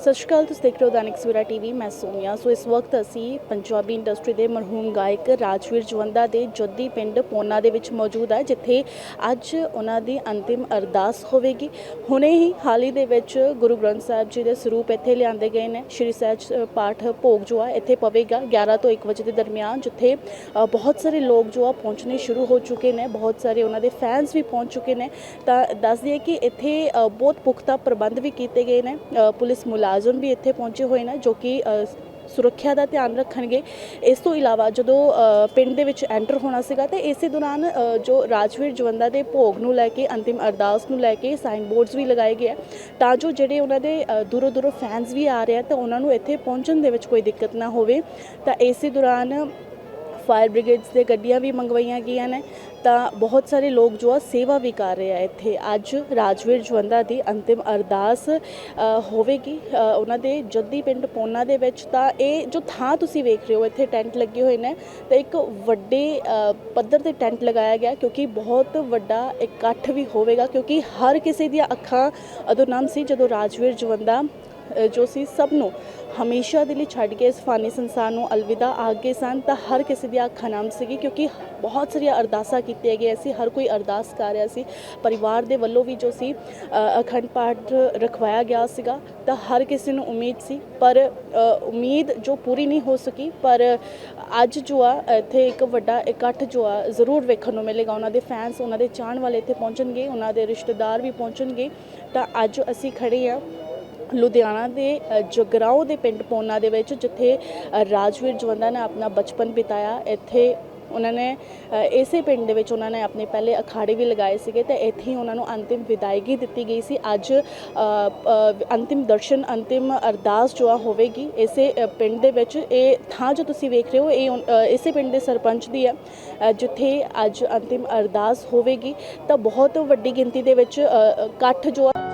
ਸਤਿ ਸ਼੍ਰੀ ਅਕਾਲ, ਤੁਸੀਂ ਦੇਖ ਰਹੇ ਹੋ ਦੈਨਿਕ ਸਵੇਰਾ ਟੀਵੀ, ਮੈਂ ਸੋਨੀਆ। ਸੋ ਇਸ ਵਕਤ ਅਸੀਂ ਪੰਜਾਬੀ ਇੰਡਸਟਰੀ ਦੇ ਮਰਹੂਮ ਗਾਇਕ ਰਾਜਵੀਰ ਜਵੰਦਾ ਦੇ ਜੱਦੀ ਪਿੰਡ ਪੋਨਾ ਦੇ ਵਿੱਚ ਮੌਜੂਦ ਹੈ, ਜਿੱਥੇ ਅੱਜ ਉਹਨਾਂ ਦੀ ਅੰਤਿਮ ਅਰਦਾਸ ਹੋਵੇਗੀ। ਹੁਣੇ ਹੀ ਹਾਲ ਹੀ ਦੇ ਵਿੱਚ ਗੁਰੂ ਗ੍ਰੰਥ ਸਾਹਿਬ ਜੀ ਦੇ ਸਰੂਪ ਇੱਥੇ ਲਿਆਂਦੇ ਗਏ ਨੇ। ਸ਼੍ਰੀ ਸਹਿਜ ਪਾਠ ਭੋਗ ਜੋ ਹੈ ਇੱਥੇ ਪਵੇਗਾ 11 ਤੋਂ 1 ਵਜੇ ਦੇ ਦਰਮਿਆਨ, ਜਿੱਥੇ ਬਹੁਤ ਸਾਰੇ ਲੋਕ ਜੋ ਆ, ਪਹੁੰਚਣੇ ਸ਼ੁਰੂ ਹੋ ਚੁੱਕੇ ਨੇ। ਬਹੁਤ ਸਾਰੇ ਉਹਨਾਂ ਦੇ ਫੈਨਸ ਵੀ ਪਹੁੰਚ ਚੁੱਕੇ ਨੇ। ਤਾਂ ਦੱਸ ਦਈਏ ਕਿ ਇੱਥੇ ਬਹੁਤ ਪੁਖਤਾ ਪ੍ਰਬੰਧ ਵੀ ਕੀਤੇ ਗਏ ਨੇ। ਪੁਲਿਸ ਮੁਲਾ ਮੁਲਾਜ਼ਮ ਵੀ ਇੱਥੇ ਪਹੁੰਚੇ ਹੋਏ ਨੇ ਜੋ ਕਿ ਸੁਰੱਖਿਆ ਦਾ ਧਿਆਨ ਰੱਖਣਗੇ। ਇਸ ਤੋਂ ਇਲਾਵਾ ਜਦੋਂ ਪਿੰਡ ਦੇ ਵਿੱਚ ਐਂਟਰ ਹੋਣਾ ਸੀਗਾ ਤੇ ਇਸੇ ਦੌਰਾਨ ਜੋ ਰਾਜਵੀਰ ਜਵੰਦਾ ਦੇ ਭੋਗ ਨੂੰ ਲੈ ਕੇ, ਅੰਤਿਮ ਅਰਦਾਸ ਨੂੰ ਲੈ ਕੇ ਸਾਈਨ ਬੋਰਡਸ ਵੀ ਲਗਾਏ ਗਏ ਆ, ਤਾਂ ਜੋ ਜਿਹੜੇ ਉਹਨਾਂ ਦੇ ਦੂਰੋਂ ਦੂਰੋਂ ਫੈਨਸ ਵੀ ਆ ਰਹੇ ਆ ਤਾਂ ਉਹਨਾਂ ਨੂੰ ਇੱਥੇ ਪਹੁੰਚਣ ਦੇ ਵਿੱਚ ਕੋਈ ਦਿੱਕਤ ਨਾ ਹੋਵੇ। ਤਾਂ ਇਸੇ ਦੌਰਾਨ ਫਾਇਰ ਬ੍ਰਿਗੇਡਸ ਦੇ ਗੱਡੀਆਂ ਵੀ ਮੰਗਵਾਈਆਂ ਗਈਆਂ ਨੇ, ਤਾਂ ਬਹੁਤ ਸਾਰੇ ਲੋਕ ਜੋ ਆ ਸੇਵਾ ਵੀ ਕਰ ਰਹੇ ਆ ਇੱਥੇ। ਅੱਜ ਰਾਜਵੀਰ ਜਵੰਦਾ ਦੀ ਅੰਤਿਮ ਅਰਦਾਸ ਹੋਵੇਗੀ। ਉਹਨਾਂ ਦੇ ਜੱਦੀ ਪਿੰਡ ਪੋਨਾ ਦੇ ਵਿੱਚ ਤਾਂ ਇਹ ਜੋ ਥਾਂ ਤੁਸੀਂ ਵੇਖ ਰਹੇ ਹੋ, ਇੱਥੇ ਟੈਂਟ ਲੱਗੇ ਹੋਏ ਨੇ, ਤਾਂ ਇੱਕ ਵੱਡੇ ਪੱਧਰ ਤੇ ਟੈਂਟ ਲਗਾਇਆ ਗਿਆ, ਕਿਉਂਕਿ ਬਹੁਤ ਵੱਡਾ ਇਕੱਠ ਵੀ ਹੋਵੇਗਾ, ਕਿਉਂਕਿ ਹਰ ਕਿਸੇ ਦੀਆਂ ਅੱਖਾਂ ਅਦੋਂ ਨਮ ਸੀ ਜਦੋਂ ਰਾਜਵੀਰ ਜਵੰਦਾ ਜੋ ਸੀ ਸਭ ਨੂੰ ਹਮੇਸ਼ਾ ਦੇ ਲਈ ਛੱਡ ਕੇ ਇਸ ਫਾਨੀ ਸੰਸਾਰ ਨੂੰ ਅਲਵਿਦਾ ਆਗੇ ਸਨ, ਤਾਂ ਹਰ ਕਿਸੇ ਦੀ ਅੱਖ ਨਮ ਸੀਗੀ, ਕਿਉਂਕਿ ਬਹੁਤ ਸਾਰੀਆਂ ਅਰਦਾਸਾਂ ਕੀਤੀਆਂ ਗਈਆਂ ਸੀ, ਹਰ ਕੋਈ ਅਰਦਾਸ ਕਰ ਰਿਹਾ ਸੀ। ਪਰਿਵਾਰ ਦੇ ਵੱਲੋਂ ਵੀ ਜੋ ਸੀ ਅਖੰਡ ਪਾਠ ਰਖਵਾਇਆ ਗਿਆ ਸੀਗਾ, ਤਾਂ ਹਰ ਕਿਸੇ ਨੂੰ ਉਮੀਦ ਸੀ। ਪਰ ਉਮੀਦ ਜੋ ਪੂਰੀ ਨਹੀਂ ਹੋ ਸਕੀ, ਪਰ ਅੱਜ ਜੋ ਆ ਇੱਥੇ ਇੱਕ ਵੱਡਾ ਇਕੱਠ ਜੋ ਆ ਜ਼ਰੂਰ ਵੇਖਣ ਨੂੰ ਮਿਲੇਗਾ। ਉਹਨਾਂ ਦੇ ਫੈਨਸ ਉਹਨਾਂ ਦੇ ਚਾਹਣ ਵਾਲੇ ਇੱਥੇ ਪਹੁੰਚਣਗੇ, ਉਹਨਾਂ ਦੇ ਰਿਸ਼ਤੇਦਾਰ ਵੀ ਪਹੁੰਚਣਗੇ। ਤਾਂ ਅੱਜ ਅਸੀਂ ਖੜੇ ਆ ਲੁਧਿਆਣਾ ਦੇ ਜਗਰਾਓ ਦੇ ਪਿੰਡ ਪੋਨਾ ਦੇ ਵਿੱਚ, ਜਿੱਥੇ ਰਾਜਵੀਰ ਜਵੰਦਾ ਨੇ ਆਪਣਾ ਬਚਪਨ ਬਿਤਾਇਆ। ਇੱਥੇ ਉਹਨਾਂ ਨੇ ਇਸੇ ਪਿੰਡ ਦੇ ਵਿੱਚ ਉਹਨਾਂ ਨੇ ਆਪਣੇ ਪਹਿਲੇ ਅਖਾੜੇ ਵੀ ਲਗਾਏ ਸੀਗੇ ਤੇ ਇੱਥੇ ਹੀ ਉਹਨਾਂ ਨੂੰ ਅੰਤਿਮ ਵਿਦਾਇਗੀ ਦਿੱਤੀ ਗਈ ਸੀ। ਅੱਜ ਅੰਤਿਮ ਦਰਸ਼ਨ, ਅੰਤਿਮ ਅਰਦਾਸ ਜੋ ਆ ਹੋਵੇਗੀ, ਇਸੇ ਪਿੰਡ ਦੇ ਵਿੱਚ। ਇਹ ਥਾਂ ਜੋ ਤੁਸੀਂ ਵੇਖ ਰਹੇ ਹੋ, ਇਹ ਇਸੇ ਪਿੰਡ ਦੇ ਸਰਪੰਚ ਦੀ ਹੈ ਜਿੱਥੇ ਅੱਜ ਅੰਤਿਮ ਅਰਦਾਸ ਹੋਵੇਗੀ। ਤਾਂ ਬਹੁਤ ਵੱਡੀ ਗਿਣਤੀ ਦੇ ਵਿੱਚ ਇਕੱਠ ਜੋ ਆ